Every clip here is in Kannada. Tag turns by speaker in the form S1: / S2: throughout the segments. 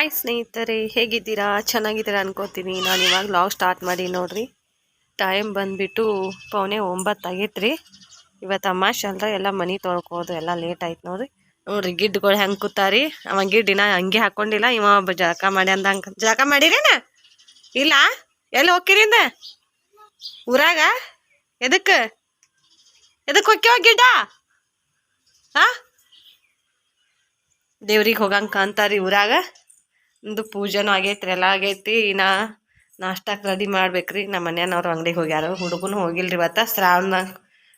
S1: ಹಾಯ್ ಸ್ನೇಹಿತರೆ, ಹೇಗಿದ್ದೀರಾ? ಚೆನ್ನಾಗಿದ್ದೀರಾ ಅನ್ಕೋತೀನಿ. ನಾನು ಇವಾಗ ಲಾಗ್ ಸ್ಟಾರ್ಟ್ ಮಾಡಿ ನೋಡಿರಿ. ಟೈಮ್ ಬಂದುಬಿಟ್ಟು ಪೌನೆ ಒಂಬತ್ತು ಆಗೈತ್ರಿ. ಇವತ್ತು ಅಮಾಶೆ ಅಲ್ರ ಎಲ್ಲ ಮನೆ ತೊಳ್ಕೋದು, ಎಲ್ಲ ಲೇಟ್ ಆಯ್ತು ನೋಡ್ರಿ. ನೋಡ್ರಿ, ಗಿಡ್ಗಳು ಹೆಂಗೆ ಕೂತಾರಿ? ಅವ ಗಿಡ್ಡಿನ ಹಂಗೆ ಹಾಕೊಂಡಿಲ್ಲ, ಇವ ಜಳಕ ಮಾಡಿ ಅಂದಂಗೆ ಜಳಕ ಮಾಡಿರೇನ? ಇಲ್ಲ? ಎಲ್ಲಿ ಹೋಗ್ಕಿರಿಂದ ಊರಾಗ? ಎದಕ್ಕೆ ಎದಕ್ಕೆ ಹೊಕ್ಕಿವ ಗಿಡ್ಡ? ಹಾಂ ದೇವ್ರಿಗೆ ಹೋಗಂಗೆ ಕಾಂತಾರಿ ಊರಾಗ. ಒಂದು ಪೂಜೆನೂ ಆಗೈತ್ರಿ, ಎಲ್ಲ ಆಗೈತಿ. ನಾ ನಾಷ್ಟಕ್ಕೆ ರೆಡಿ ಮಾಡ್ಬೇಕ್ರಿ. ನಮ್ಮ ಮನೆಯವ್ರು ಅಂಗಡಿಗೆ ಹೋಗ್ಯಾರ, ಹುಡುಗನು ಹೋಗಿಲ್ರಿ ಇವತ್ತು. ಶ್ರಾವಣ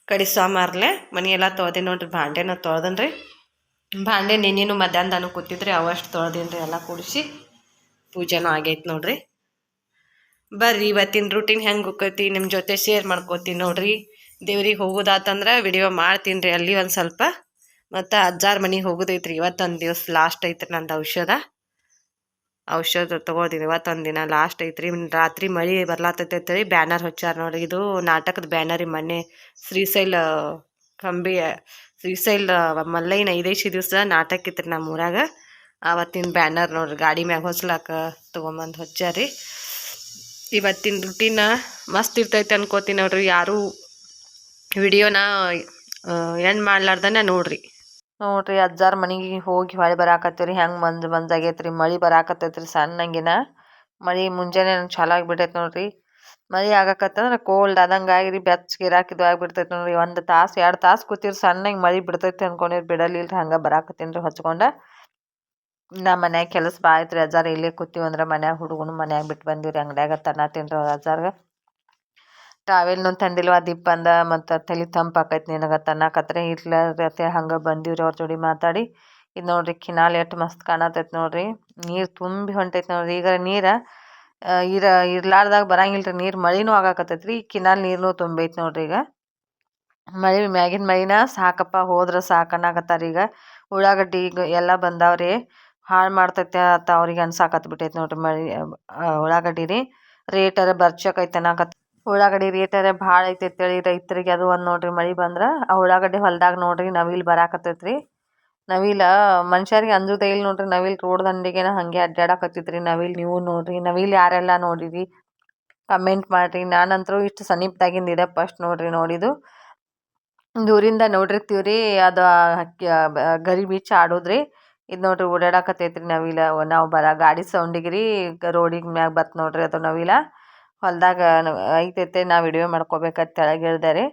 S1: ಕಡಿ ಸೋಮಾರ್ಲೆ. ಮನೆ ಎಲ್ಲ ತೊಳ್ದೆ ನೋಡ್ರಿ, ಭಾಂಡೆನ ತೊಳ್ದನ್ರಿ. ಭಾಂಡೆ ನಿನ್ನೇನು ಮಧ್ಯಾಹ್ನದಾನು ಕೂತಿದ್ರಿ, ಅವಷ್ಟು ತೊಳ್ದೇನ್ರಿ, ಎಲ್ಲ ಕೂಡಿಸಿ ಪೂಜೆನೂ ಆಗೈತೆ ನೋಡ್ರಿ. ಬರ್ರಿ, ಇವತ್ತಿನ ರೂಟೀನ್ ಹೆಂಗೆ ಹೋಗ್ತೈತಿ ನಿಮ್ಮ ಜೊತೆ ಶೇರ್ ಮಾಡ್ಕೋತೀನಿ ನೋಡ್ರಿ. ದೇವ್ರಿಗೆ ಹೋಗೋದಾತಂದ್ರೆ ವಿಡಿಯೋ ಮಾಡ್ತೀನಿ ರೀ ಅಲ್ಲಿ ಒಂದು ಸ್ವಲ್ಪ. ಮತ್ತು ಅಜ್ಜಾರ ಮನೆಗೆ ಹೋಗೋದೈತ್ರಿ, ಇವತ್ತೊಂದು ದಿವಸ ಲಾಸ್ಟ್ ಐತ್ರಿ ನಂದು ಔಷಧ. ಔಷಧ ತೊಗೊಳ್ತೀನಿ. ಇವತ್ತೊಂದು ದಿನ ಲಾಸ್ಟ್ ಐತ್ರಿ ರಾತ್ರಿ ಮಳೆ ಬರ್ಲಾತೈತಿ ಬ್ಯಾನರ್ ಹಚ್ಚಾರ ನೋಡ್ರಿ. ಇದು ನಾಟಕದ ಬ್ಯಾನರ್ ರೀ ಮೊನ್ನೆ ಶ್ರೀಶೈಲ ಕಂಬಿ, ಶ್ರೀಶೈಲ ಮಲ್ಲೈನ ಐದೈದು ದಿವಸ ನಾಟಕ ಇತ್ತು ನಮ್ಮ ಊರಾಗ. ಆವತ್ತಿನ ಬ್ಯಾನರ್ ನೋಡ್ರಿ. ಗಾಡಿ ಮ್ಯಾಗ ಹೊಸ್ಲಾಕ ತೊಗೊಂಬಂದು ಹಚ್ಚಾರಿ. ಇವತ್ತಿನ ರುಟೀನ ಮಸ್ತ್ ಇರ್ತೈತೆ ಅನ್ಕೋತೀನಿ ನೋಡ್ರಿ. ಯಾರೂ ವಿಡಿಯೋನ ಎಂಡ್ ಮಾಡ್ಲಾರ್ದನ ನೋಡ್ರಿ. ನೋಡ್ರಿ ಅಜ್ಜಾರ ಮನೆಗೆ ಹೋಗಿ ಹೊಳೆ ಬರಾಕತ್ತೀವ್ರಿ. ಹೆಂಗೆ ಮಂಜು ಮಂಜಾಗೈತೆ ರೀ ಮಳೆ ಬರಾಕತ್ತೈತ್ರಿ ಸಣ್ಣಂಗಿನ. ಮಳೆ ಮುಂಜಾನೆ ಚಾಲು ಆಗಿಬಿಟ್ಟೈತೆ ನೋಡ್ರಿ. ಮಳೆ ಆಗಾಕತ್ತಂದ್ರೆ ಕೋಲ್ಡ್ ಆದಂಗೆ ಆಗಿರಿ, ಬೆಚ್ಚಗೆ ಇರಾಕಿದು ಆಗಿಬಿಡ್ತೈತೆ ನೋಡ್ರಿ. ಒಂದು ತಾಸು, ಎರಡು ತಾಸು ಕೂತಿರಿ ಸಣ್ಣಗೆ ಮಳೆ ಬಿಡ್ತೈತೆ ಅನ್ಕೊಂಡಿರಿ. ಬಿಡಲಿಲ್ಲ ಹಂಗೆ ಬರಾಕತ್ತೀನಿ ರೀ ಹಚ್ಕೊಂಡ. ನಮ್ಮ ಮನ್ಯಾಗ ಕೆಲಸ ಭಾಳ ಐತ್ರಿ ಅಜ್ಜಾರ. ಇಲ್ಲೇ ಕೂತೀವಿ ಅಂದ್ರೆ ಮನ್ಯಾಗ ಹುಡುಗನು ಮನ್ಯಾಗ ಬಿಟ್ಟು ಬಂದೀವಿ ರೀ ಅಂಗಡ್ಯಾಗ ತನ್ನ ತಿನ್ರಿ ಅಜ್ಜಾರ್ಗೆ. ಟ್ರಾವೆಲ್ನು ತಂದಿಲ್ವ ದಿಪ್ಪಂದ ಮತ್ತು ತಲೆ ತಂಪು ಆಕೈತಿ ನಿನಗೆ ತನ್ನಕತ್ರೆ ಇರ್ಲಾರತ್ತೆ ಹಂಗೆ ಬಂದಿವ್ರಿ ಅವ್ರ ಜೋಡಿ ಮಾತಾಡಿ. ಇದು ನೋಡ್ರಿ ಕಿನಾಲ್ ಎಷ್ಟು ಮಸ್ತ್ ಕಾಣತೈತಿ ನೋಡ್ರಿ. ನೀರು ತುಂಬಿ ಹೊಂಟೈತಿ ನೋಡ್ರಿ. ಈಗ ನೀರು ಇರ, ಇರ್ಲಾರ್ದಾಗ ಬರಂಗಿಲ್ಲ ರೀ ನೀರು ಮಳಿನೂ ಆಗಾಕತ್ತೈತಿ ರೀ ಕಿನಾಲ್ ನೀರ್ನು ತುಂಬೈತಿ ನೋಡ್ರಿ ಈಗ. ಮಳೆ ಮ್ಯಾಗಿನ ಮಳಿನ ಸಾಕಪ್ಪ ಹೋದ್ರೆ ಸಾಕನ್ನಾಗತ್ತಾರ ಈಗ. ಉಳ್ಳಾಗಡ್ಡಿ ಈಗ ಎಲ್ಲ ಬಂದಾವ್ರಿ. ಹಾಳು ಮಾಡ್ತೈತೆ ಅಂತ ಅವ್ರಿಗೆ ಅನ್ಸಾಕತ್ ಬಿಟ್ಟೈತಿ ನೋಡ್ರಿ ಮಳಿ ಉಳ್ಳಾಗಡ್ಡಿ ರೀ. ರೇಟರ ಬರ್ಚಕೈತೆ ಅನ್ನಕತ್ತ ಉಳ್ಳಾಗಡ್ಡಿ ರೇಟರ ಭಾಳ ಐತೆ ಅಂತೇಳಿ ರೈತರಿಗೆ. ಅದು ಒಂದು ನೋಡ್ರಿ ಮಳೆ ಬಂದ್ರೆ, ಆ ಉಳ್ಳಾಗಡ್ಡಿ ಹೊಲ್ದಾಗ ನೋಡ್ರಿ ನವಿಲು ಬರಾಕತ್ತೈತ್ರಿ. ನವಿಲ ಮನುಷ್ಯರಿಗೆ ಅಂಜುದೇ ಇಲ್ಲ ನೋಡ್ರಿ ನವಿಲ್ ರೋಡ್ ದಂಡಿಗೆನ ಹಾಗೆ ಅಡ್ಡಾಡಕತ್ತೈತ್ರಿ ನವಿಲ್. ನೀವು ನೋಡ್ರಿ, ನವಿಲ್ ಯಾರೆಲ್ಲ ನೋಡಿರಿ ಕಮೆಂಟ್ ಮಾಡಿರಿ. ನಾನಂತರೂ ಇಷ್ಟು ಸಮೀಪದಾಗಿಂದ ಇದೆ ಫಸ್ಟ್ ನೋಡ್ರಿ ನೋಡಿದು. ದೂರಿಂದ ನೋಡಿರ್ತೀವಿ ರೀ ಅದು ಗರಿ ಬೀಚ್ ಆಡೋದ್ರಿ. ಇದು ನೋಡ್ರಿ ಓಡಾಡಕತ್ತೈತ್ರಿ ನವಿಲ. ನಾವು ಬರ ಗಾಡಿ ಸೌಂಡಿಗೆ ರೀ ರೋಡಿಗೆ ಮ್ಯಾಗ ಬತ್ ನೋಡ್ರಿ ಅದು ನವಿಲ. ಹೊಲ್ದಾಗ ಐತೈತೆ ನಾವು ವಿಡಿಯೋ ಮಾಡ್ಕೋಬೇಕಂತ ಇಳ್ದೆ ರೀ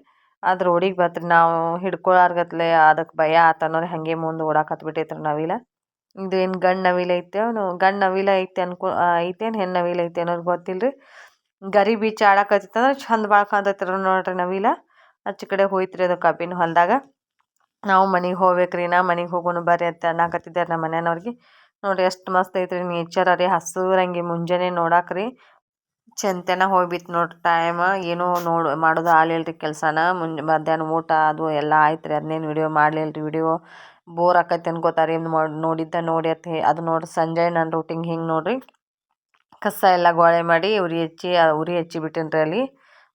S1: ಅದು ರೋಡಿಗೆ ಬತ್ರಿ ನಾವು ಹಿಡ್ಕೊಳಾರ್ಗತ್ಲೆ ಅದಕ್ಕೆ ಭಯ ಆತನೋರಿ ಹಾಗೆ ಮುಂದೆ ಓಡಾಕತ್ಬಿಟ್ಟೈತೆ ರೀ ನವಿಲ. ಇದು ಏನು ಗಂಡು ನವಿಲ ಐತೆ ಅವನು, ಗಂಡು ನವಿಲ ಐತೆ ಅನ್ಕೊ ಐತೇನು ಹೆಣ್ಣು ನವಿಲು ಐತೆ ಅನ್ನೋದು ಗೊತ್ತಿಲ್ಲ ರೀ ಗರಿ ಬೀಚ್ ಆಡಕತ್ತಿತ್ತಂದ್ರೆ ಚಂದ ಭಾಳ ಕಾಣ್ತೈತೆ ನೋಡ್ರಿ ನವಿಲ. ಆಚೆ ಕಡೆ ಹೋಯ್ತ್ರಿ ಅದು ಕಬ್ಬಿನ ಹೊಲದಾಗ. ನಾವು ಮನೆಗೆ ಹೋಗ್ಬೇಕ್ರಿ, ನಾ ಮನೆಗೆ ಹೋಗೋಣ ಬರ್ರಿ ಅಂತ ಅನ್ನಕತ್ತಿದ್ದಾರೆ ನಮ್ಮ ಮನೆಯವ್ರಿಗೆ. ನೋಡಿರಿ ಎಷ್ಟು ಮಸ್ತ್ ಐತ್ರಿ ನೇಚರ್ ರೀ ಹಸುರಂಗೆ ಮುಂಜಾನೆ ನೋಡಾಕ್ರಿ. ಚಂತೆನ ಹೋಗ್ಬಿತ್ತು ನೋಡ್ರಿ ಟೈಮ್ ಏನೂ ನೋಡು ಮಾಡೋದು ಆಗ್ಲಿಲ್ಲ ರೀ ಕೆಲಸನ. ಮುಂಜ್ ಮಧ್ಯಾಹ್ನ ಊಟ ಅದು ಎಲ್ಲ ಆಯ್ತು ರೀ. ಅದನ್ನೇನು ವಿಡಿಯೋ ಮಾಡಲಿಲ್ಲ ರೀ ವಿಡಿಯೋ ಬೋರ್ ಆಕೈತೆ ಅನ್ಕೋತಾರೆ. ನೋಡಿದ್ದ ನೋಡಿ ಅತ್ ಅದು ನೋಡ್ರಿ ಸಂಜೆ ನನ್ನ ರೂಟಿಂಗ್ ಹಿಂಗೆ ನೋಡ್ರಿ. ಕಸ ಎಲ್ಲ ಗೋಳೆ ಮಾಡಿ ಉರಿ ಹಚ್ಚಿ ಉರಿ ಹಚ್ಚಿ ಬಿಟ್ಟಿನಿ ರೀ ಅಲ್ಲಿ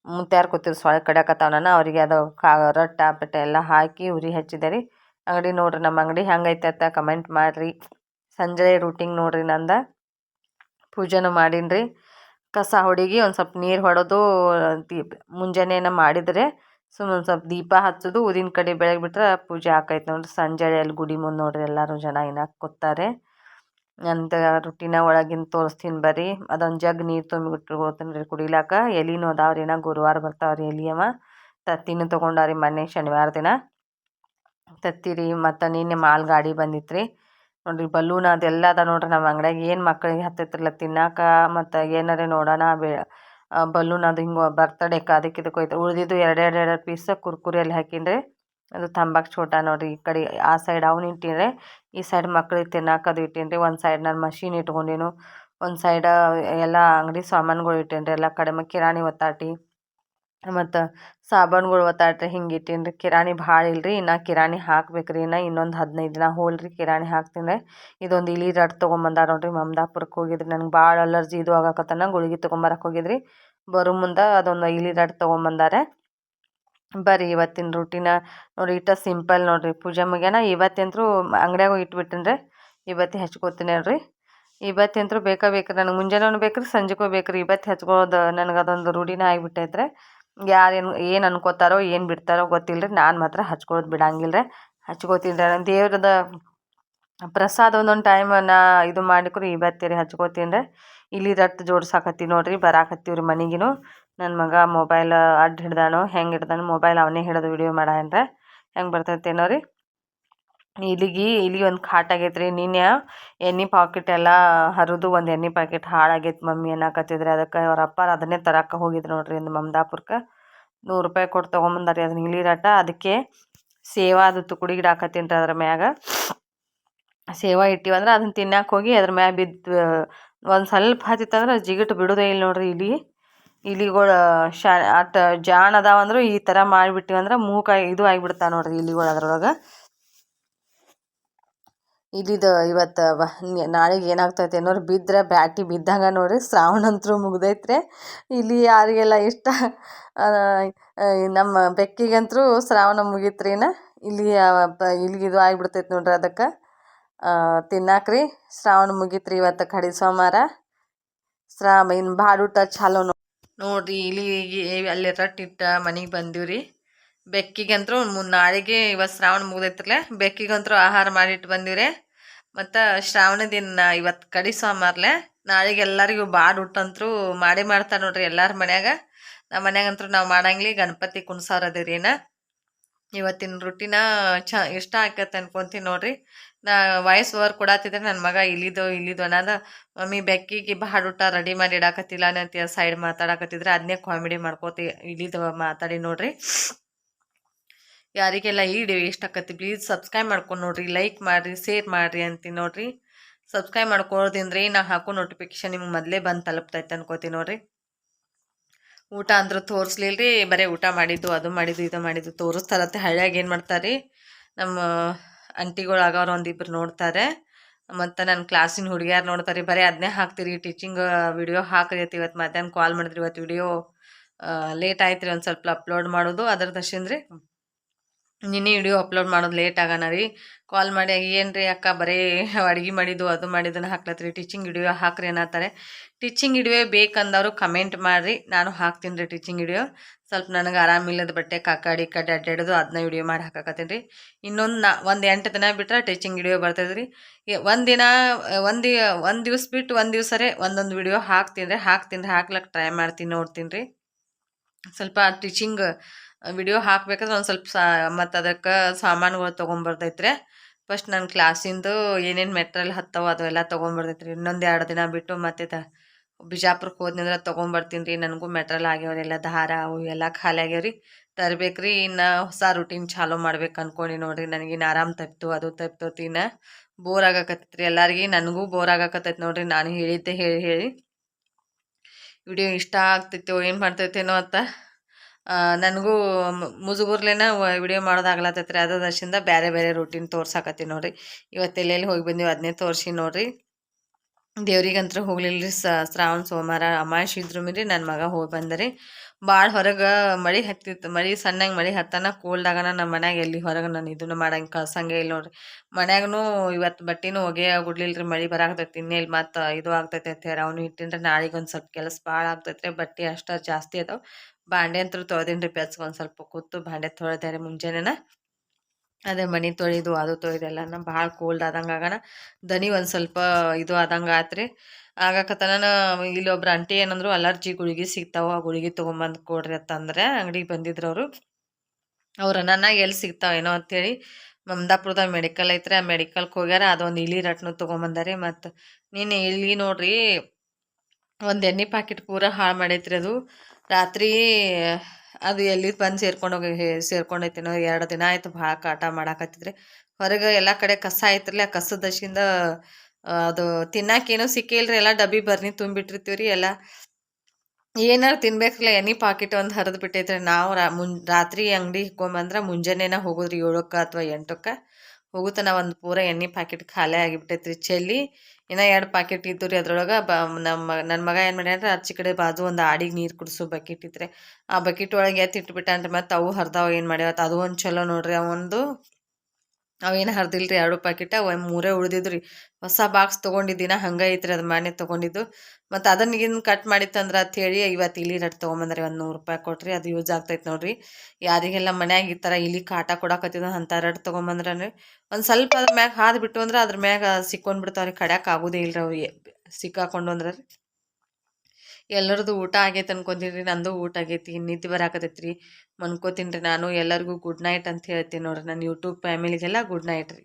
S1: ಮುತ್ಯಾರು ಕೂತಿರು ಅವರಿಗೆ ಅದು ಕಾ, ರೊಟ್ಟ, ಪಟ್ಟ ಎಲ್ಲ ಹಾಕಿ ಉರಿ ಹಚ್ಚಿದೆ ರೀ. ಅಂಗಡಿ ನೋಡ್ರಿ ನಮ್ಮ ಅಂಗಡಿ ಹೆಂಗೈತೆ ಅಂತ ಕಮೆಂಟ್ ಮಾಡಿರಿ. ಸಂಜೆ ರೂಟಿಂಗ್ ನೋಡ್ರಿ ನಂದು. ಪೂಜೆನೂ ಮಾಡೀನಿ ರೀ ಕಸ ಹೊಡಿಗಿ ಒಂದು ಸ್ವಲ್ಪ ನೀರು ಹೊಡೆದು ದೀಪ ಮುಂಜಾನೆನ ಮಾಡಿದರೆ ಸೊ ಒಂದು ಸ್ವಲ್ಪ ದೀಪ ಹಚ್ಚೋದು ಊದಿನ ಕಡೆ ಬೆಳಗ್ಗೆ ಬಿಟ್ರೆ ಪೂಜೆ ಆಕೈತೆ ನೋಡ್ರಿ. ಸಂಜೆ ಅಲ್ಲಿ ಗುಡಿ ಮುಂದೆ ನೋಡ್ರಿ ಎಲ್ಲರೂ ಜನ ಇನ್ನ ಕೊತ್ತಾರೆ ಅಂತ ರೊಟ್ಟಿನ ಒಳಗಿನ ತೋರಿಸ್ತೀನಿ ಬರ್ರಿ. ಅದೊಂದು ಜಗ್ ನೀರು ತುಂಬಿಟ್ರು ರೀ ಕುಡಿಲಾಕ. ಎಲಿನೂ ಅದಾವ್ರಿ ಏನೋ ಗುರುವಾರ ಬರ್ತಾವ್ರಿ ಎಲಿಯವ. ತತ್ತಿನೂ ತೊಗೊಂಡವ್ರಿ ಮೊನ್ನೆ ಶನಿವಾರ ದಿನ. ತತ್ತಿರಿ ಮತ್ತು ನಿನ್ನೆ ಮಾಲ್ ಗಾಡಿ ಬಂದಿತ್ತು ರೀ ನೋಡಿರಿ ಬಲೂನ್ ಅದೆಲ್ಲ ಅದ ನೋಡ್ರಿ ನಮ್ಮ ಅಂಗಡಿಯಾಗ. ಏನು ಮಕ್ಕಳಿಗೆ ಹತ್ತೈತ್ರಲ್ಲ, ತಿನ್ನಾಕ ಮತ್ತು ಏನಾರೆ ನೋಡೋಣ, ಬೇ ಬಲೂನ್ ಅದು ಹಿಂಗೆ ಬರ್ತಡೇಕ ಅದಕ್ಕೆ ಇದಕ್ಕೆ ಹೋಯ್ತು. ಉಳಿದಿದ್ದು ಎರಡು ಎರಡು ಪೀಸ್ ಕುರ್ಕುರಿಯಲ್ಲಿ ಹಾಕಿನ್ರಿ. ಅದು ತಂಬಾಕು ಛೋಟ ನೋಡಿರಿ ಈ ಕಡೆ, ಆ ಸೈಡ್ ಅವ್ನು ಇಟ್ಟಿನ್ರಿ. ಈ ಸೈಡ್ ಮಕ್ಳಿಗೆ ತಿನ್ನಾಕ ಅದು ಒಂದು ಸೈಡ್ ನಾನು ಮಷೀನ್ ಇಟ್ಕೊಂಡಿನು ಒಂದು ಸೈಡ ಎಲ್ಲ ಅಂಗಡಿ ಸಾಮಾನುಗಳು ಇಟ್ಟಿನ್ರಿ. ಎಲ್ಲ ಕಡಿಮೆ ಕಿರಾಣಿ ಒತ್ತಾಟಿ. ಮತ್ತು ಸಾಬೂನುಗಳು ಒತ್ತಾಟ್ರೆ ಹಿಂಗೆ ಇಟ್ಟೀನಿ ರೀ ಕಿರಾಣಿ ಭಾಳ ಇಲ್ರಿ, ಇನ್ನು ಕಿರಾಣಿ ಹಾಕ್ಬೇಕು ರೀ ಇನ್ನು ಇನ್ನೊಂದು ಹದಿನೈದು ದಿನ ಹೋಲ್ರಿ ಕಿರಾಣಿ ಹಾಕ್ತೀನಿ ರೀ ಇದೊಂದು ಇಲಿ ರಟ್ಟು ತೊಗೊಂಬಂದಾರ ನೋಡಿರಿ ಮಮದಾಪುರಕ್ಕೆ ಹೋಗಿದ್ರಿ. ನನಗೆ ಭಾಳ ಅಲರ್ಜಿ ಇದು ಆಗಕತ್ತನ ಗುಳಿಗೆ ತೊಗೊಂಬರಕ್ಕೆ ಹೋಗಿದ್ರಿ. ಬರೋ ಮುಂದೆ ಅದೊಂದು ಇಲಿ ರಟ್ಟು ತೊಗೊಂಬಂದಾರೆ. ಬರ್ರಿ ಇವತ್ತಿನ ರೂಟಿನ ನೋಡಿ, ಇಟ್ಟ ಸಿಂಪಲ್ ನೋಡಿರಿ. ಪೂಜೆ ಮುಗ್ಯಾನ, ಇವತ್ತಂತರೂ ಹೋಗಿ ಇಟ್ಬಿಟ್ಟಿನಿ ರೀ ಇವತ್ತು ಹಚ್ಕೋತೀನಿ ಹೇಳ್ರಿ. ಇವತ್ತು ಬೇಕಾ ಬೇಕು ನನಗೆ ಮುಂಜಾನೆ ಬೇಕ್ರಿ, ಸಂಜೆಗೂ ರೀ ಇವತ್ತು ಹಚ್ಕೊಳ್ಳೋದು ನನಗೆ ಅದೊಂದು ರೂಢಿನ ಆಗಿಬಿಟ್ಟೈತ್ರೆ. ಯಾರೇನು ಏನು ಅನ್ಕೋತಾರೋ, ಏನು ಬಿಡ್ತಾರೋ ಗೊತ್ತಿಲ್ಲ ರೀ ನಾನು ಮಾತ್ರ ಹಚ್ಕೊಳೋದು ಬಿಡಂಗಿಲ್ಲ ರೀ ಹಚ್ಕೋತೀನಿ ರೀ ದೇವ್ರದ ಪ್ರಸಾದ ಒಂದೊಂದು ಟೈಮ್ ನಾ ಇದು ಮಾಡಿಕ್ರು ಇವತ್ತೇ ಹಚ್ಕೋತೀನಿ ರೀ ಇಲ್ಲಿ ರಟ್ಟು ಜೋಡ್ಸಾಕತ್ತೀನಿ ನೋಡಿರಿ ಬರಾಕತ್ತೀವಿ ರೀ ಮನೆಗಿನೂ. ನನ್ನ ಮಗ ಮೊಬೈಲ್ ಅಡ್ಡ ಹಿಡ್ದಾನೋ, ಹೆಂಗೆ ಹಿಡ್ದಾನೋ ಮೊಬೈಲ್ ಅವನೇ ಹಿಡಿದು ವಿಡಿಯೋ ರೀ ಹೆಂಗೆ ಬರ್ತೈತೇನೋ ರೀ. ಇಲಿಗೆ ಇಲಿ ಒಂದು ಖಾಟ್ ಆಗೈತೆ ರೀ ನಿನ್ನೆ ಎಣ್ಣೆ ಪಾಕೆಟ್ ಎಲ್ಲ ಹರಿದು ಒಂದು ಎಣ್ಣೆ ಪಾಕೆಟ್ ಹಾಳಾಗೈತೆ ಮಮ್ಮಿ. ಅನ್ನಕತ್ತಿದ್ರೆ ಅದಕ್ಕೆ ಅವ್ರ ಅಪ್ಪಾರು ಅದನ್ನೇ ತರಕ್ಕೆ ಹೋಗಿದ್ರು ನೋಡ್ರಿ ಇಂದು ಮಮದಾಪುರಕ್ಕೆ ನೂರು ರೂಪಾಯಿ ಕೊಟ್ಟು ತೊಗೊಂಬಂದಾರಿ ಅದನ್ನ ಇಲಿ ರಟ. ಅದಕ್ಕೆ ಸೇವಾ ಅದು ತುಕುಡಿ ಗಿಡ ಹಾಕತ್ತೀನಿ ಅದ್ರ ಮ್ಯಾಗ. ಸೇವಾ ಇಟ್ಟಿವಂದ್ರೆ ಅದನ್ನ ತಿನ್ನಕ್ಕೆ ಹೋಗಿ ಅದ್ರ ಮ್ಯಾಗ ಬಿದ್ದು ಒಂದು ಸ್ವಲ್ಪ ಹತ್ತಿತ್ತಂದ್ರೆ ಜಿಗಿಟ್ ಬಿಡೋದೇ ಇಲ್ಲ ನೋಡ್ರಿ ಇಲಿ. ಇಲಿಗಳು ಶ ಅಟ್ ಜಾಣ್ ಅದಾವಂದ್ರೆ ಈ ಥರ ಮಾಡಿಬಿಟ್ಟಿವಂದ್ರೆ ಮೂಕ ಇದು ಆಗಿಬಿಡ್ತಾವೆ ನೋಡ್ರಿ ಇಲಿಗಳು ಅದ್ರೊಳಗೆ. ಇಲ್ಲಿದು ಇವತ್ತು ವ ನಾಳೆಗೆ ಏನಾಗ್ತೈತೆ ಅನ್ನೋರು ಬಿದ್ದರೆ ಬ್ಯಾಟಿ ಬಿದ್ದಂಗೆ ನೋಡ್ರಿ. ಶ್ರಾವಣ ಅಂತೂ ಮುಗ್ದೈತ್ರೆ. ಇಲ್ಲಿ ಯಾರಿಗೆಲ್ಲ ಇಷ್ಟ ನಮ್ಮ ಬೆಕ್ಕಿಗಂತೂ ಶ್ರಾವಣ ಮುಗೀತ್ರಿನ ಇಲ್ಲಿ ಇಲ್ಲಿಗೆ ಇದು ಆಗಿಬಿಡ್ತೈತೆ ನೋಡ್ರಿ ಅದಕ್ಕೆ. ತಿನ್ನಾಕ್ರಿ. ಶ್ರಾವಣ ಮುಗೀತ್ರಿ ಇವತ್ತು ಕಡಿ ಸೋಮವಾರ ಶ್ರಾವ ಇನ್ನು ಭಾಳ ಊಟ ಚಾಲೋ ನೋಡ್ರಿ ಇಲ್ಲಿ ಅಲ್ಲಿ ರಟ್ಟಿಟ್ಟ ಮನೆಗೆ ಬಂದೀವ್ರಿ. ಬೆಕ್ಕಿಗಂತೂ ನಾಳೆಗೆ ಇವತ್ತು ಶ್ರಾವಣ ಮುಗ್ದೈತ್ರಲ್ಲ ಬೆಕ್ಕಿಗಂತೂ ಆಹಾರ ಮಾಡಿಟ್ಟು ಬಂದೀವ್ರಿ. ಮತ್ತು ಶ್ರಾವಣ ದಿನ ಇವತ್ತು ಕಡಿ ಸೋಮವಾರ್ಲೆ ನಾಳೆಗೆ ಎಲ್ಲರಿಗೂ ಬಾಡ್ ಊಟಂತರೂ ಮಾಡಿ ಮಾಡ್ತಾರೆ ನೋಡ್ರಿ ಎಲ್ಲಾರ ಮನ್ಯಾಗ. ನಮ್ಮ ಮನ್ಯಾಗಂತೂ ನಾವು ಮಾಡಂಗ್ಲಿ ಗಣಪತಿ ಕುಣ್ಸಾರದಿರಿನ ಇವತ್ತಿನ ರೊಟ್ಟಿನ ಚ ಇಷ್ಟ ಆಕತ್ತೆ ಅನ್ಕೊಂತೀನಿ ನೋಡ್ರಿ. ನಾ ವಾಯ್ಸ್ ಓವರ್ ಕೊಡತ್ತಿದ್ರೆ ನನ್ನ ಮಗ ಇಲ್ಲಿದು ಇಲ್ಲಿದು ಅನ್ನೋದು, ಮಮ್ಮಿ ಬೆಕ್ಕಿಗೆ ಬಾಡ್ ಊಟ ರೆಡಿ ಮಾಡಿ ಇಡಾಕತ್ತಿಲ್ಲ ಅಂತ ಸೈಡ್ ಮಾತಾಡಕತ್ತಿದ್ರೆ ಅದನ್ನೇ ಕಾಮಿಡಿ ಮಾಡ್ಕೋತಿ, ಇಲ್ಲಿದು ಮಾತಾಡಿ ನೋಡ್ರಿ. ಯಾರಿಗೆಲ್ಲ ಈ ವಿಡಿಯೋ ಇಷ್ಟ ಆಕತಿ ಪ್ಲೀಸ್ ಸಬ್ಸ್ಕ್ರೈಬ್ ಮಾಡ್ಕೊಂಡು ನೋಡಿರಿ ಲೈಕ್ ಮಾಡಿರಿ ಶೇರ್ ಮಾಡಿರಿ ಅಂತೀನಿ ನೋಡಿರಿ. ಸಬ್ಸ್ಕ್ರೈಬ್ ಮಾಡ್ಕೊಳ್ಳೋದ್ರಿಂದ ನಾ ಹಾಕೋ ನೋಟಿಫಿಕೇಶನ್ ನಿಮ್ಗೆ ಮೊದಲೇ ಬಂದು ತಲುಪ್ತೈತೆ ಅನ್ಕೋತೀನಿ ನೋಡಿರಿ. ಊಟ ಅಂದ್ರೆ ತೋರಿಸ್ಲಿಲ್ಲ ರೀ ಬರೀ ಊಟ ಮಾಡಿದ್ದು, ಅದು ಮಾಡಿದ್ದು, ಇದು ಮಾಡಿದ್ದು ತೋರಿಸ್ತಾರತ್ತೆ. ಹಳ್ಳಿಯಾಗ ಏನು ಮಾಡ್ತಾರೆ, ನಮ್ಮ ಅಂಟಿಗಳಾಗವ್ರು ಒಂದಿಬ್ರು ನೋಡ್ತಾರೆ. ಮತ್ತು ನನ್ನ ಕ್ಲಾಸಿನ ಹುಡುಗಿಯಾರು ನೋಡ್ತಾರೆ, ಬರೀ ಅದನ್ನೇ ಹಾಕ್ತೀರಿ ಟೀಚಿಂಗ್ ವಿಡಿಯೋ ಹಾಕ್ರಿ ಇವತ್ತು ಮಧ್ಯಾಹ್ನ ಕಾಲ್ ಮಾಡಿದ್ರಿ, ಇವತ್ತು ವಿಡಿಯೋ ಲೇಟ್ ಆಯ್ತು ರೀ ಒಂದು ಸ್ವಲ್ಪ ಅಪ್ಲೋಡ್ ಮಾಡೋದು. ಅದ್ರ ದರ್ಶನ ರೀ ನಿನ್ನೆ ವಿಡಿಯೋ ಅಪ್ಲೋಡ್ ಮಾಡೋದು ಲೇಟ್ ಆಗೋಣ ರೀ. ಕಾಲ್ ಮಾಡಿ ಏನು ರೀ ಅಕ್ಕ, ಬರೀ ಅಡುಗೆ ಮಾಡಿದ್ದು, ಅದು ಮಾಡಿದ್ದನ್ನು ಹಾಕ್ಲತ್ರಿ ಟೀಚಿಂಗ್ ವಿಡಿಯೋ ಹಾಕ್ರಿ ಅನ್ನತ್ತಾರೆ ಟೀಚಿಂಗ್ ವಿಡಿಯೋ ಬೇಕಂದವರು ಕಮೆಂಟ್ ಮಾಡಿರಿ, ನಾನು ಹಾಕ್ತೀನಿ ರೀ ಟೀಚಿಂಗ್ ವಿಡಿಯೋ ಸ್ವಲ್ಪ ನನಗೆ ಆರಾಮಿಲ್ಲದ ಬಟ್ಟೆ ಕಾಕಾಡಿ ಕಡೆ ಅಡ್ಡಾಡೋದು ಅದನ್ನ ವಿಡಿಯೋ ಮಾಡಿ ಹಾಕಕತ್ತೀನಿ ರೀ. ಇನ್ನೊಂದು ನಾ, ಒಂದು ಎಂಟು ದಿನ ಬಿಟ್ಟರೆ ಟೀಚಿಂಗ್ ವಿಡಿಯೋ ಬರ್ತದೆ ರೀ ಒಂದು ದಿನ ಒಂದು ಒಂದು ದಿವ್ಸ ಬಿಟ್ಟು ಒಂದು ದಿವ್ಸರೇ ಒಂದೊಂದು ವಿಡಿಯೋ ಹಾಕ್ತೀನಿ ರೀ ಹಾಕ್ತೀನಿ ರೀ, ಹಾಕ್ಲಕ್ಕೆ ಟ್ರೈ ಮಾಡ್ತೀನಿ ನೋಡ್ತೀನಿ ರೀ. ಸ್ವಲ್ಪ ಟೀಚಿಂಗ್ ವಿಡಿಯೋ ಹಾಕ್ಬೇಕಾದ್ರೆ ಒಂದು ಸ್ವಲ್ಪ ಸಾ, ಮತ್ತು ಅದಕ್ಕೆ ಸಾಮಾನುಗಳು ತೊಗೊಂಬರ್ತೈತ್ರಿ. ಫಸ್ಟ್ ನನ್ನ ಕ್ಲಾಸಿಂದು ಏನೇನು ಮೆಟ್ರಿಯಲ್ ಹತ್ತವ ಅದೆಲ್ಲ ತೊಗೊಂಬರ್ತೈತ್ರಿ. ಇನ್ನೊಂದು ಎರಡು ದಿನ ಬಿಟ್ಟು ಮತ್ತೆ ಬಿಜಾಪುರಕ್ಕೆ ಹೋದ್ನಂದ್ರೆ ತೊಗೊಂಬರ್ತೀನಿ ರೀ. ನನಗೂ ಮೆಟ್ರಲ್ ಆಗ್ಯಾವ್ರಿ ದಾರ ಅವು ಎಲ್ಲ ಖಾಲಿ ಆಗ್ಯಾವ್ರಿ. ತರ್ಬೇಕು ರೀ ಇನ್ನು ಹೊಸ ರೂಟೀನ್ ಚಾಲೂ ಮಾಡ್ಬೇಕು ಅನ್ಕೊಂಡು ನೋಡಿರಿ. ನನಗಿನ್ನು ಆರಾಮ್ ತಪ್ಪಿತು ಅದು ತಪ್ಪಿತು ಇನ್ನು ಬೋರ್ ಆಗಕತ್ತೈತ್ರಿ ಎಲ್ಲರಿಗೆ. ನನಗೂ ಬೋರ್ ಆಗಕತ್ತೈತೆ ನೋಡ್ರಿ. ನಾನು ಹೇಳಿದ್ದೆ ಹೇಳಿ ಹೇಳಿ. ವಿಡಿಯೋ ಇಷ್ಟ ಆಗ್ತೈತೋ ಏನು ಮಾಡ್ತೈತೇನೋ ಅಂತ. ನನಗೂ ಮುಜುಗುರ್ಲೇನ ವಿಡಿಯೋ ಮಾಡೋದಾಗ್ಲತ್ತೈತ್ರಿ. ಅದು ದರ್ಶಿಂದ ಬೇರೆ ಬೇರೆ ರೂಟೀನ್ ತೋರ್ಸಾಕತ್ತೀನಿ ನೋಡಿರಿ. ಇವತ್ತು ಎಲ್ಲೆಲ್ಲಿ ಹೋಗಿ ಬಂದೀವಿ ಅದನ್ನೇ ತೋರಿಸಿ ನೋಡಿರಿ. ದೇವ್ರಿಗಂತ್ರ ಹೋಗ್ಲಿಲ್ಲ ರೀ ಶ್ರಾವಣ, ಸೋಮವಾರ, ಅಮಾವಾಸ್ಯೆ ಇದ್ರು ಮೀರಿ ನನ್ನ ಮಗ ಹೋಗಿ ಬಂದರಿ. ಭಾಳ ಹೊರಗೆ ಮಳೆ ಹತ್ತಿತ್ತು, ಮಳೆ ಸಣ್ಣಗೆ ಮಳೆ ಹತ್ತಾನ ಕೋಲ್ಡಾಗನ ನಮ್ಮ ಮನ್ಯಾಗ ಎಲ್ಲಿ ಹೊರಗೆ ನಾನು ಇದನ್ನು ಮಾಡಂಗೆ ಕಳ್ಸಂಗೆ ಇಲ್ಲ ನೋಡ್ರಿ. ಮನ್ಯಾಗೂ ಇವತ್ತು ಬಟ್ಟೆನೂ ಹೊಗೆ ಆಗುಡ್ಲಿಲ್ಲ ರೀ ಮಳೆ ಬರಾಕ್ತೈತಿ ಇನ್ನೇಲಿ ಮತ್ತು ಇದು ಆಗ್ತೈತೆ ಅಂತ ಹೇಳಿ ಅವನು ಇಟ್ಟಿನ್ರಿ. ನಾಳೆಗೆ ಒಂದು ಸ್ವಲ್ಪ ಕೆಲಸ ಭಾಳ ಆಗ್ತೈತೆ ರೀ ಬಟ್ಟೆ ಅಷ್ಟು ಜಾಸ್ತಿ ಅದಾವೆ. ಬಾಂಡೆ ಅಂತೂ ತೊಳೆದಿನ್ರಿ ರೀ ಒಂದು ಸ್ವಲ್ಪ ಕೂತು ಬಾಂಡೆ ತೊಳೆದೆ ರೀ ಮುಂಜಾನೆನ. ಅದೇ ಮನೆ ತೊಳೆದು, ಅದು ತೊಳೆದೆಲ್ಲ ನಮ್ಮ ಭಾಳ ಕೋಲ್ಡ್ ಆದಂಗೆ ಆಗೋಣ. ದನಿ ಒಂದು ಸ್ವಲ್ಪ ಇದು ಆದಂಗೆ ಆತ್ರಿ. ಆಗಾಕತ್ತನ ಇಲ್ಲೊಬ್ರು ಅಂಟಿ ಏನಂದ್ರು ಅಲರ್ಜಿ ಗುಳಿಗೆ ಸಿಗ್ತಾವ, ಆ ಗುಳಿಗೆ ತೊಗೊಂಬಂದು ಕೊಡ್ರಿ ಅಂತಂದ್ರೆ ಅಂಗಡಿಗೆ ಬಂದಿದ್ರು ಅವರು. ಅವ್ರು ನನಗೆ ಎಲ್ಲಿ ಸಿಗ್ತಾವ ಏನೋ ಅಂತೇಳಿ ಮಮದಾಪುರದಾಗ ಮೆಡಿಕಲ್ ಐತ್ರಿ. ಆ ಮೆಡಿಕಲ್ಗೆ ಹೋಗ್ಯಾರ, ಅದೊಂದು ಇಲಿ ರಟ್ನು ತೊಗೊಂಬಂದಾರಿ. ಮತ್ತು ನೀನು ಇಲಿ ನೋಡ್ರಿ, ಒಂದು ಎಣ್ಣೆ ಪ್ಯಾಕೆಟ್ ಪೂರ ಹಾಳು ಮಾಡೈತ್ರಿ ಅದು. ರಾತ್ರಿ ಅದು ಎಲ್ಲಿ ಬಂದು ಸೇರ್ಕೊಂಡು ಹೋಗಿ ಸೇರ್ಕೊಂಡೈತೇನೋ ಎರಡು ದಿನ ಆಯ್ತು ಭಾಳ ಕಾಟ ಮಾಡಾಕತ್ತಿದ್ರಿ. ಹೊರಗೆ ಎಲ್ಲ ಕಡೆ ಕಸ ಐತ್ರಲ್ಲ ಆ ಕಸದ ದಶಿಂದ ಅದು ತಿನ್ನಕ್ಕೇನೂ ಸಿಕ್ಕಿಲ್ರಿ ಎಲ್ಲ ಡಬ್ಬಿ ಬರ್ನಿ ತುಂಬಿಟ್ಟಿರ್ತೀವಿ ರೀ ಎಲ್ಲ. ಏನಾರು ತಿನ್ಬೇಕಲ್ಲ ಎನಿ ಪಾಕಿಟ್ ಒಂದು ಹರಿದು ಬಿಟ್ಟೈತ್ರಿ. ನಾವು ರಾ ಮುನ್ ರಾತ್ರಿ ಅಂಗಡಿ ಇಕ್ಕೊಂಬಂದ್ರೆ ಮುಂಜಾನೆನ ಹೋಗೋದ್ರಿ ಏಳಕ್ಕೆ ಅಥವಾ ಎಂಟಕ್ಕೆ. ಹೋಗುತ್ತ ಒಂದು ಪೂರ ಎಣ್ಣೆ ಪ್ಯಾಕೆಟ್ ಖಾಲಿ ಆಗಿಬಿಟ್ಟೈತ್ರಿ ಚೆಲ್ಲಿ ಇನ್ನೂ ಎರಡು ಪಾಕೆಟ್ ಇದ್ದು ರೀ ಅದ್ರೊಳಗೆ ಬ, ನಮ್ಮ ನನ್ನ ಮಗ ಏನು ಮಾಡ್ಯಾನ್ರಿ ಆಚೆ ಕಡೆ ಬಾಜು ಒಂದು ಆಡಿಗೆ ನೀರು ಕುಡಿಸೋ ಬಕೆಟ್ ಇದ್ರೆ ಆ ಬಕೆಟ್ ಒಳಗೆ ಎತ್ತಿ ಮತ್ತೆ ಮತ್ತು ಅವು ಹರಿದಾವ ಏನು ಮಾಡ್ಯಾವತ್ತು ಅದು ಒಂದು ಚಲೋ ನೋಡ್ರಿ ಅವೊಂದು ಅವೇನು ರೀ ಎರಡು ಪ್ಯಾಕೆಟ ಮೂರೇ ಉಳಿದಿದ್ದು ರೀ ಹೊಸ ಬಾಕ್ಸ್ ತೊಗೊಂಡಿದ್ದಿನ ಹಂಗೆ ಐತ್ರಿ ಅದು ಮಾನ್ಯ ತೊಗೊಂಡಿದ್ದು. ಮತ್ತು ಅದನ್ನ ಕಟ್ ಮಾಡಿತ್ತಂದ್ರೆ ಅಂತ ಹೇಳಿ, ಇವತ್ತು ಇಲಿ ರಟ್ ತೊಗೊಂಬಂದ್ರಿ, ಒಂದು ನೂರು ರೂಪಾಯಿ ಕೊಟ್ರಿ, ಅದು ಯೂಸ್ ಆಗ್ತೈತೆ ನೋಡ್ರಿ. ಯಾರಿಗೆಲ್ಲ ಮನ್ಯಾಗ ಈ ಥರ ಇಲಿ ಕಾಟ ಕೊಡಕತ್ತಿದ್ದು ಅಂಥ ರಟ್ಟು ತೊಗೊಂಬಂದ್ರೆ ಒಂದು ಸ್ವಲ್ಪ ಅದ್ರ ಮ್ಯಾಗ ಹಾದು ಬಿಟ್ಟು ಅಂದ್ರೆ ಅದ್ರ ಮ್ಯಾಗ ಸಿಕ್ಕೊಂಡ್ಬಿಡ್ತಾವ್ರಿ, ಕಡ್ಯಾಕೆ ಆಗೋದೇ ಇಲ್ರಿ ಅವ್ರಿಗೆ ಸಿಕ್ಕಾಕೊಂಡು ಅಂದ್ರೆ ಎಲ್ಲರದು ಊಟ ಆಗೈತೆ ಅನ್ಕೊಂತೀನಿ ನಂದು ಊಟ ಆಗೈತಿ ನಿದ್ದೆ ಬರಾಕತೈತಿ ರೀ ಮನ್ಕೋತೀನಿ ರೀ ನಾನು ಎಲ್ಲರಿಗೂ ಗುಡ್ ನೈಟ್ ಅಂತ ಹೇಳ್ತೀನಿ ನೋಡ್ರಿ, ನನ್ನ ಯೂಟ್ಯೂಬ್ ಫ್ಯಾಮಿಲಿಗೆಲ್ಲ ಗುಡ್ ನೈಟ್ ರೀ.